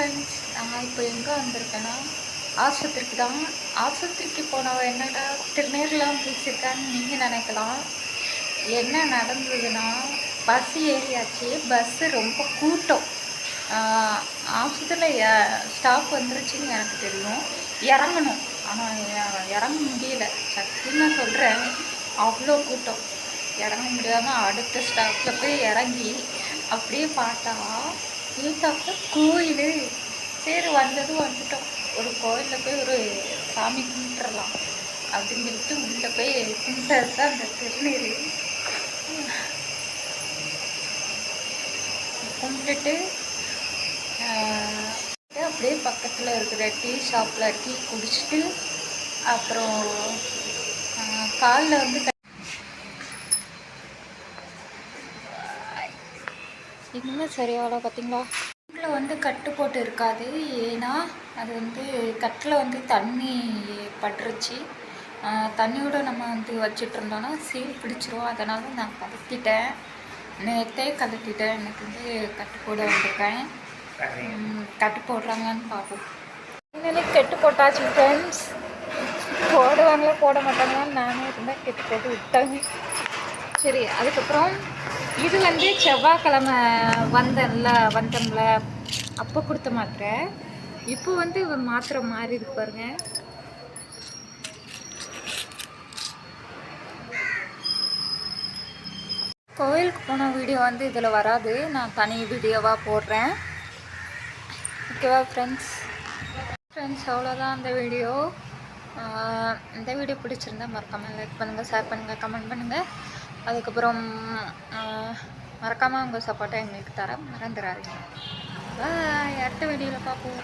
Friends நான் இப்போ எங்கே வந்திருக்கேன்னா ஆஸ்பத்திரிக்கு தான் ஆஸ்பத்திரிக்கு போனவ என்னடா திருநீர்லாம் பேசியிருக்கான்னு நீங்கள் நினைக்கலாம். என்ன நடந்ததுன்னா பஸ் ஏறியாச்சு. பஸ்ஸு ரொம்ப கூட்டம். ஆஸ்பத்திரியில் ஸ்டாப் வந்துருச்சுன்னு எனக்கு தெரியும். இறங்கணும். ஆனால் இறங்க முடியல. சத்தியமாக சொல்கிறேன் அவ்வளோ கூட்டம். இறங்க முடியாமல் அடுத்த ஸ்டாப்பில் போய் இறங்கி அப்படியே பார்த்தா வீட்டாக்க கோயில் சரி வந்ததும் வந்துட்டோம். ஒரு கோயிலில் போய் ஒரு சாமி கும்பிட்டுறலாம் அப்படின்னு சொல்லிட்டு உள்ளே போய் கும்பிட்டது தான் அந்த திருநீர். கும்பிட்டுட்டு அப்படியே பக்கத்தில் இருக்கிற டீ ஷாப்பில் டீ குடிச்சிட்டு அப்புறம் காலில் வந்து இன்னும் சரியாகல பார்த்தீங்களா? கட்டில் வந்து கட்டு போட்டு இருக்காது. ஏன்னா அது வந்து கட்டில் வந்து தண்ணி பட்டுருச்சு. தண்ணியோட நம்ம வந்து வச்சிட்டு இருந்தோம்னா சீல் பிடிச்சிரும். அதனால் நான் கலத்திட்டேன் நேற்றே கலத்திட்டேன் எனக்கு வந்து கட்டு போட வந்திருக்கேன். கட்டு போடுறாங்கன்னு பார்ப்போம். இன்னும் கெட்டு போட்டாச்சு ஃப்ரெண்ட்ஸ் போடுவாங்களா போட மாட்டாங்களான்னு நானே இருந்தால் கெட்டு போட்டு விட்டாங்க. சரி அதுக்கப்புறம் இது வந்து செவ்வாய்க்கிழமை வந்தேன்ல வந்தோம்ல அப்போ கொடுத்த மாத்திரை. இப்போ வந்து மாத்திரை மாறி இருக்கு பாருங்க. கோயிலுக்கு போன வீடியோ வந்து இதில் வராது. நான் தனி வீடியோவாக போடுறேன். ஓகேவா ஃப்ரெண்ட்ஸ் ஃப்ரெண்ட்ஸ் அவ்வளோதான் அந்த வீடியோ. இந்த வீடியோ பிடிச்சிருந்தா மறக்காமல் லைக் பண்ணுங்கள் ஷேர் பண்ணுங்கள் கமெண்ட் பண்ணுங்கள் அதுக்கப்புறம் மறக்காமல் உங்கள் சப்போர்ட்டை எங்களுக்கு தர மறந்துடாதீங்க பாய் அடுத்த வீடியோவில் பார்ப்போம்.